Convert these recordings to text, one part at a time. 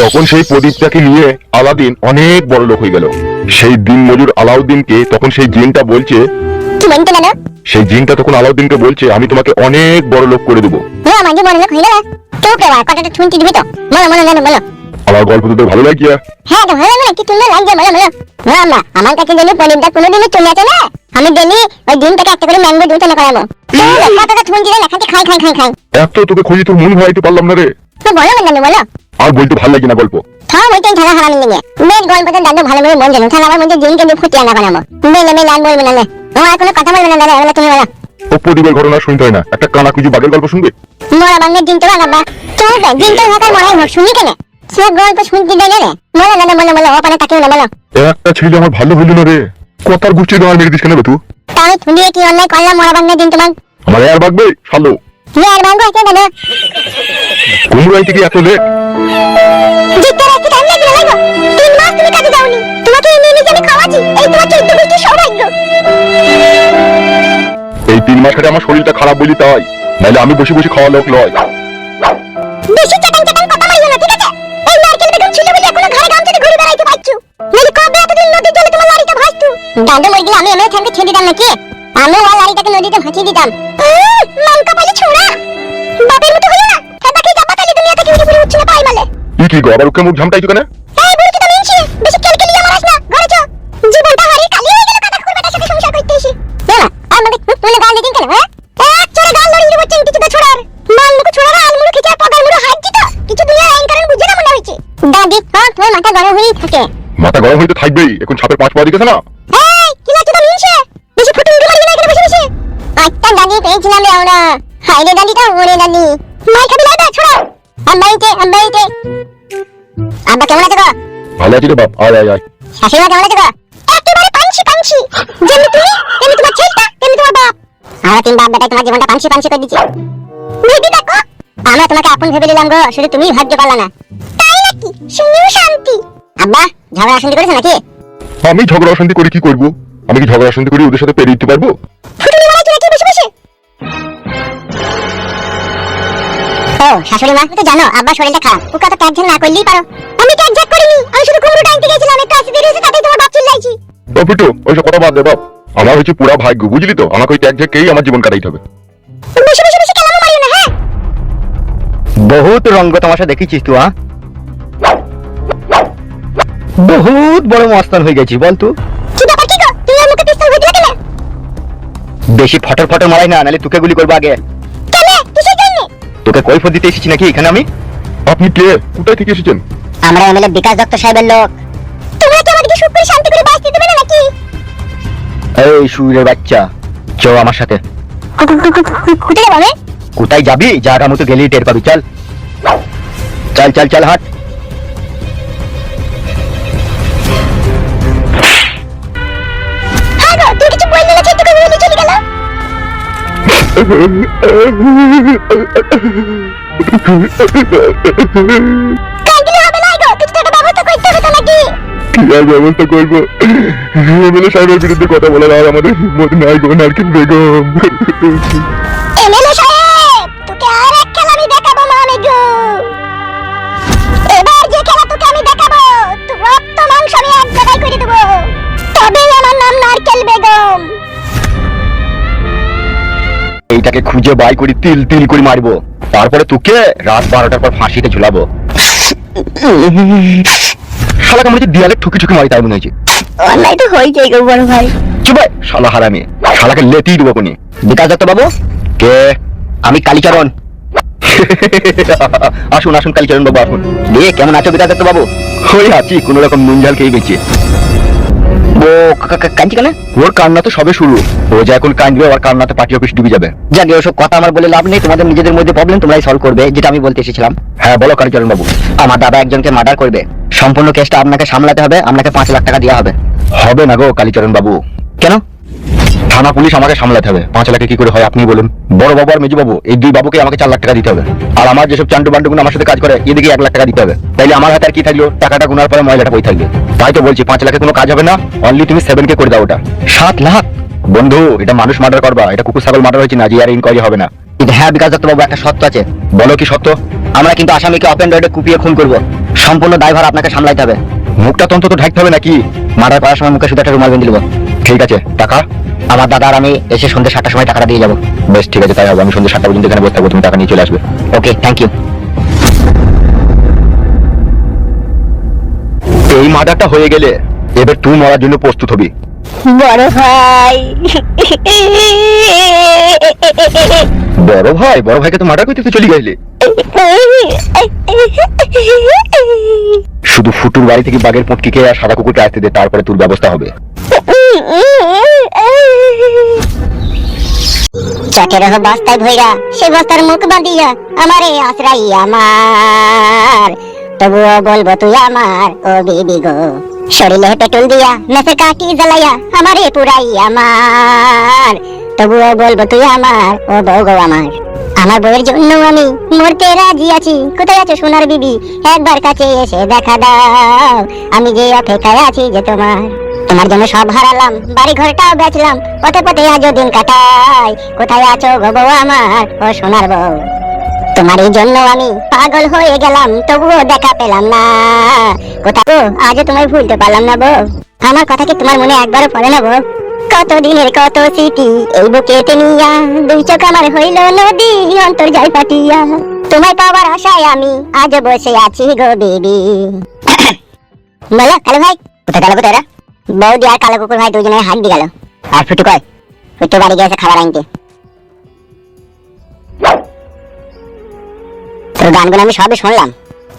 তখন সেই প্রদীপটাকে নিয়ে আলাদিন অনেক বড় লোক হয়ে গেল। সেই দিন মজুর আলাউদ্দিনকে তখন সেই জিনটা বলছে কি বলতে গেল সেই জিনটা তখন আলাউদ্দিনকে বলছে আমি তোমাকে অনেক বড় লোক করে দেবো। বড় লোক হয়ে গেল? চুপ রে কথাটা শুনতে দিবি তো। বলো বলো জানো বলো। আমার গল্প তোদের ভালো লাগছে হ্যাঁ তো ভালো লাগে কি লাগছে বলো বলো। না না আমার কাছে পনিরটা কোনোদিনও চলে আসে না আমি ডেলি ওই ডিমটাকে একটা করে ম্যাঙ্গো করাবো। কথাটা শুনছি রে না খাই খাই খাই খাই। এত তোকে খুঁজে তোর মন ভাইতে পারলাম না রে। তো বলো না বলো। আর বলতে ভালো লাগে না গল্প। থাম ওইটাই ঝাড়া হারামি নিয়ে। বেশ গল্পটা দাদু ভালো করে বলছেন তাহলে আমার মধ্যে দিনকে দিয়ে ফুটিয়ে আনা বানাবো। বেলে মেলে আর বলব না নে। আমার আর কোনো কথা বলবে না দাদা এগুলো তুমি বলো। ও প্রদীপের ঘটনা শুনতে হয় না। একটা কানা কুচি বাঘের গল্প শুনবে? মোরা বাংলা দিন তো বাবা চলবে দিন তো থাকার মনে হয় শুনি কেন? সে গল্প শুনতে দেয় না রে বলো দাদা বলো বলো ওখানে তাকেও না বলো একটা ছেলে আমার ভালো হইল না রে। কথার গুষ্টি তোমার মেরে দিস কেন বে তুই? তাহলে শুনিয়ে কি অন্যায় করলাম মোরা বাংলা দিন তোমার? আমার এর বাগবে শালো। আর ভাঙ্গো আছে দাদা কুমড়াই থেকে এত লেট জিততে রাখতে টাইম লাগবে লাগবে তিন মাস তুমি কাজে যাওনি। তোমাকে এনে এনে আমি খাওয়াচ্ছি। এই তোমার চৈত্য সৌভাগ্য। এই তিন মাস ধরে আমার শরীরটা খারাপ বলি তাই। নাহলে আমি বসে বসে খাওয়া লোক লয় বেশি চাটাং চাটাং কথা মারিও না ঠিক আছে? এই নারকেল বেগম ছিল বলে এখনও ঘরে গামছাতে ঘুরে বেড়াইতে পারছ। নইলে কবে এতদিন নদীর জলে তোমার লাড়িটা ভাসতো? দাদু মরে গেলে আমি এমএলএ থাকতে ছেড়ে দিতাম নাকি? আমি ওর লাড়িটাকে নদীতে ভাসিয়ে দিতাম। উম, মান কপালে ছোড়া। বাপের মতো হলো না। এবারে যাবা তাহলে দুনিয়া থেকে উড়ে উঠছে না পাই মালে। ই কি গো আবার ওকে মুখ ঝামটাইছো কেন? এই বুড়কি তো মিনছি বেশি কেলকেলি আমার আস না। ঘরে চো। জীবনটা হারিয়ে কালি হয়ে গেল কাটা কুকুর বেটার সাথে সংসার করতে এসে। না না আমাকে তুলে গাল দিন কেন হ্যাঁ? এক চড়ে গাল লড়িয়ে দেবো চেংটি চুদা ছোড়ার। মাল মুখ ছোড়ার আল মুড়ো খিচা পগার মুড়ো হাঁটছি তো কিছু দুনিয়ার আইন কারণ বুঝে না মনে হয়েছে। দাদি হ্যাঁ তোমার মাথা গরম হয়েই থাকে। মাথা গরম হইতে থাকবেই। এখন ছাপের পাঁচ পা দিকেছে না। এই কি লাগছে তো মিনছে আমরা তোমাকে আপন ভেবে নিলাম গো শুধু ভাগ্য পারলা না শান্তি আব্বা ঝগড়া শান্তি করেছ নাকি আমি ঝগড়া অশান্তি করে কি করব? আমি কি ঝগড়া অশান্তি করে ওদের সাথে পেরিয়ে দিতে পারব? ফুটুনি মারাচ্ছো নাকি বসে বসে? ও শাশুড়ি মা তো জানো আব্বা শরীরটা খারাপ। ওকে তো ট্যাগ না করলেই পারো। আমি ট্যাগ ঝাক করিনি আমি শুধু কুমড়ো টানতে গেছিলাম একটু আসতে দেরি হয়েছে তাতেই তোমার বাপ চলে যাইছি ওইসব কথা বাদ দে বাপ। আমার হচ্ছে পুরা ভাগ্য বুঝলি তো? আমাকে ওই ট্যাগ ঝেঁকেই আমার জীবন কাটাইতে হবে। বসে বসে বসে কেলামো মারিও না হ্যাঁ? বহুত রঙ্গ তামাশা দেখেছিস তুই হ্যাঁ বহুত বড় মস্তান হয়ে গেছি বল তুই বেশি ফটর ফটর মারাই না নালে তোকে গুলি করব আগে। তোকে কৈফত দিতে এসেছি নাকি এখানে আমি? আপনি কে? কোথায় থেকে এসেছেন? আমরা এমএলএ বিকাশ দত্ত সাহেবের লোক। তোমরা কি আমাদেরকে সুখ করে শান্তি করে বাঁচতে দেবে না নাকি? এই সুরের বাচ্চা চ আমার সাথে। কোথায় যাবে? কোথায় যাবি? জায়গা মতো গেলেই টের পাবি চল। চল চল চল হাট। ব্যবস্থা করব? এমএলএ সাহেবের বিরুদ্ধে কথা বলার আর আমাদের হিম্মত নাই গো নারকেল বেগম। এমএলএ সাহেব তোকে আর এক খেলা আমি দেখাবো মামি এবার যে খেলা তোকে আমি দেখাবো তোর রক্ত মাংস আমি এক জায়গায় করে দেবো। তবেই আমার নাম নারকেল বেগম। এইটাকে খুঁজে বাই করি তিল তিল করে মারবো। তারপরে তোকে রাত বারোটার পর ফাঁসিতে ঝুলাবো। মনে হচ্ছে দিয়ালে ঠুকি ঠুকি মারি তাই মনে হয়েছে। তো হয়েছে গো বড় ভাই। চুপ শালা হারামি। শালাকে লেতেই দেবো কোনি। বিকাশ দত্ত বাবু? কে? আমি কালীচরণ। আসুন আসুন কালীচরণ বাবু আসুন। দিয়ে কেমন আছো বিকাশ দত্ত বাবু? ওই আছি কোন রকম নুন ঝাল খেয়ে গেছি। ও কাঁদছি কেন? ওর কান্না তো সবে শুরু। ও যে এখন কাঁদবে ওর কান্নাতে পার্টি অফিস ডুবে যাবে। জানি ওসব কথা আমার বলে লাভ নেই তোমাদের নিজেদের মধ্যে প্রবলেম তোমরাই সলভ করবে যেটা আমি বলতে এসেছিলাম। হ্যাঁ বলো কালীচরণ বাবু। আমার দাদা একজনকে মার্ডার করবে। সম্পূর্ণ কেসটা আপনাকে সামলাতে হবে আপনাকে পাঁচ লাখ টাকা দেওয়া হবে। হবে না গো কালীচরণ বাবু। কেন? থানা পুলিশ আমাকে সামলাতে হবে। পাঁচ লাখে কি করে হয় আপনি বলুন। বড় বাবু আর মেজু বাবু এই দুই বাবুকে আমাকে চার লাখ টাকা দিতে হবে। আর আমার যেসব চান্ডু বান্ডুগুলো আমার সাথে কাজ করে এদিকে এক লাখ টাকা দিতে হবে। তাইলে আমার হাতে আর কি থাকল? টাকাটা গুনার পরে ময়লাটা বই থাকবে। তাই তো বলছি পাঁচ লাখে কোনো কাজ হবে না। অনলি তুমি সেভেন কে করে দাও ওটা। সাত লাখ? বন্ধু এটা মানুষ মার্ডার করবা। এটা কুকুর ছাগল মার্ডার হয়েছে না যে আর ইনকোয়ারি হবে না। কিন্তু হ্যাঁ বিকাশ দত্ত বাবু একটা সত্য আছে। বলো কি সত্য? আমরা কিন্তু আসামিকে অপেন রোডে কুপিয়ে খুন করব। সম্পূর্ণ দায়ভার আপনাকে সামলাইতে হবে। মুখটা তো অন্তত ঢাকতে হবে নাকি? মার্ডার করার সময় মুখে শুধু একটা রুমাল বেঁধে ঠিক আছে টাকা। আমার দাদা আর আমি এসে সন্ধ্যে সাতটার সময় টাকাটা দিয়ে যাব। বেশ ঠিক আছে তাই হবে। আমি সন্ধ্যে সাতটা পর্যন্ত এখানে বসে থাকব তুমি টাকা নিয়ে চলে আসবে। ওকে থ্যাংক ইউ এই মার্ডারটা হয়ে গেলে এবার তুই মরার জন্য প্রস্তুত হবি। বড় ভাই। বড় ভাই বড় ভাইকে তো মার্ডার করতে তুই চলে গেলি। শুধু ফুটুর বাড়ি থেকে বাঘের পুটকিকে আর সাদা কুকুরকে আসতে দে তারপরে তোর ব্যবস্থা হবে। চটের বস্তায় ভইরা সে বস্তার মুখ বাঁধিয়া আমারে আশ্রাই আমার তবুও বলব তুই আমার ও বিবি গো। শরীরে পেট্রোল দিয়া মেসে কাটি জ্বালাইয়া আমারে পুরাই আমার তবুও বলব তুই আমার ও বউ গো আমার। আমার বউয়ের জন্য আমি মরতে রাজি আছি। কোথায় আছো সোনার বিবি? একবার কাছে এসে দেখা দাও। আমি যে অপেক্ষায় আছি যে তোমার তোমার জন্য সব হারালাম বাড়ি ঘরটাও বেচলাম, পথে পথে আজও দিন কাটাই। কোথায় আছো গো আমার? ও সোনার বউ। তোমার এই জন্য আমি পাগল হয়ে গেলাম, তবুও দেখা পেলাম না। কোথায় গো? আজও তোমায় ভুলতে পারলাম না বউ। আমার কথা কি তোমার মনে একবারও পড়ে না বউ? কত দিনের কত স্মৃতি এই বুকেতে নিয়া, দুই চোখ আমার হইল নদী, অন্তর যায় পাটিয়া তোমায় পাওয়ার আশায় আমি আজ বসে আছি গো বেবি। বলো, কালো ভাই, কোথায় গেল কোথায়? বৌদি আর কালো কুকুর ভাই দুজনে হাত দিয়ে গেল। আর ফুটু কয়, ফুটু বাড়ি গেছে খাবার আনতে। তোর গানগুলো আমি সবই শুনলাম,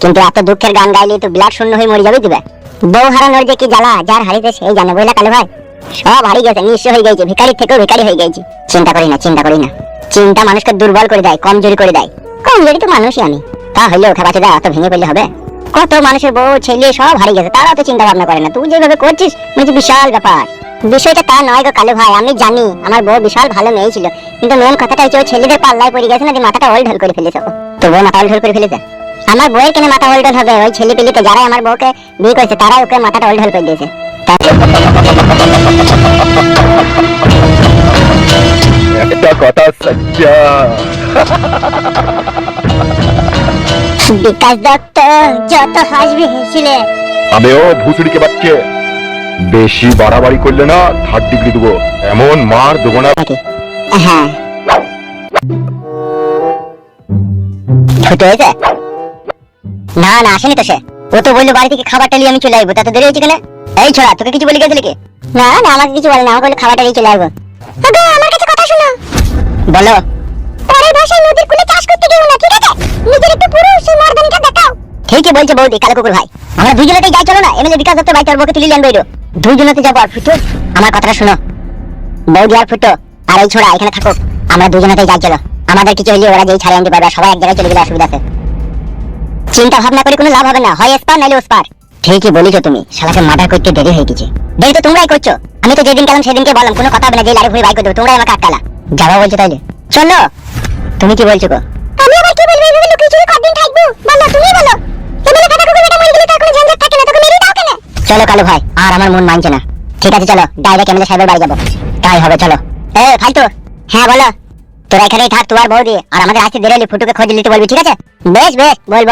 কিন্তু এত দুঃখের গান গাইলে তো ব্লাড শূন্য হয়ে মরে যাবে দিবে বউ হারানোর যে কি জ্বালা, যার হারিতে সেই জানে বইলা কালো ভাই, সব হারিয়ে গেছে, নিঃস্ব হয়ে গেছে ভিখারির থেকেও ভিখারি হয়ে গেছে। চিন্তা করি না, চিন্তা করি না। চিন্তা মানুষকে দুর্বল করে দেয়, কমজোরি করে দেয়। কমজোরি তো মানুষই আমি। তা হইলেও বাঁচে দেয় অত ভেঙে পড়লে হবে? কত মানুষের বউ, ছেলে, সব হারিয়ে গেছে। তারা তো চিন্তা ভাবনা করে না। তুই যেভাবে করছিস মানে বিশাল ব্যাপার। বিষয়টা তা নয় গো কালু ভাই, আমি জানি, আমার বউ বিশাল ভালো মেয়ে ছিল। কিন্তু মেন কথাটা হচ্ছে ওই ছেলেদের পাল্লায় পড়ে গেছে না, যে মাথাটা ওল ঢল করে ফেলেছে তো বউ মাথা ওল ঢল করে ফেলেছে? আমার বউয়ের কেন মাথা ওল ঢল হবে? ওই ছেলে পেলিকে যারাই আমার বউকে বিয়ে করেছে, তারাই ওকে মাথাটা ওল ঢল করে দিয়েছে। কথা সচ্চা বিকাশ দত্ত যত হাসবে হেসিলে। আবে ও ভুসুড়িকে বাচ্চে বেশি বাড়াবাড়ি করলে না থার্ড ডিগ্রি দেবো। এমন মার দেবো না। হ্যাঁ। না না আসেনি তো সে। ও তো বলল বাড়ি থেকে খাবারটা নিয়ে আমি চলে আসব। তা তো দেরি হয়েছে কেন? এই ছোড়া তোকে কিছু বলে গেছিলে কি? না না আমাকে কিছু বলে না আমাকে বলল খাবারটা নিয়ে চলে আসব। আমার কাছে কথা শোনো। বলো। নদীর চাষ করতে না ঠিক আছে, নিজের একটু দেখাও। ঠিকই বলছে বৌদি, কালো কুকুর ভাই। আমরা যাই, চলো না? এমএলএ বিকাশ দত্ত ভাই, তোর আনব দুজনেতে যাব আর ফুটু। আমার কথাটা বৌদি আর ফুটো আর এই ছোড়া এখানে থাকুক। আমরা যাই, চলো। আমাদের কিছু হলে ওরা যেই আনতে পারবে সবাই এক জায়গায় চলে গেলে অসুবিধা আছে। চিন্তা ভাবনা করে কোনো লাভ হবে না। হয় এসপার নাইলে ওসপার। ঠিকই বলিছো তুমি। শালাকে মার্ডার করতে দেরি হয়ে গেছে। দেরি তো তোমরাই করছ। আমি তো যেদিন গেলাম সেদিনকে বললাম, কোনো কথা হবে না যে লাড়ি ভুড়ি বাই করে দেবো, তোমরাই আমাকে আটকালা। যাবা বলছো তাইলে। চলো। তুমি কি বলছো গো? আমি আবার কি বলব এভাবে লুকিয়ে চুরি কতদিন থাকব। বলো তুমি বলো। এমএলএ কথা কুকুর বেটা মরে গেলে তার কোনো ঝঞ্ঝাট থাকে না তোকে মেরে দাও কেন চলো কালো ভাই আর আমার মন মানছে না। ঠিক আছে চলো ডাইরেক্ট এমএলএ সাহেবের বাড়ি যাব? তাই হবে চলো। এ ফালতু। হ্যাঁ বলো। তোরা এখানেই থাক তোমার দিয়ে আর আমাদের আসতে দেরি হলে ফুটুকে খোঁজ নিতে বলবি ঠিক আছে? বেশ বেশ বলব।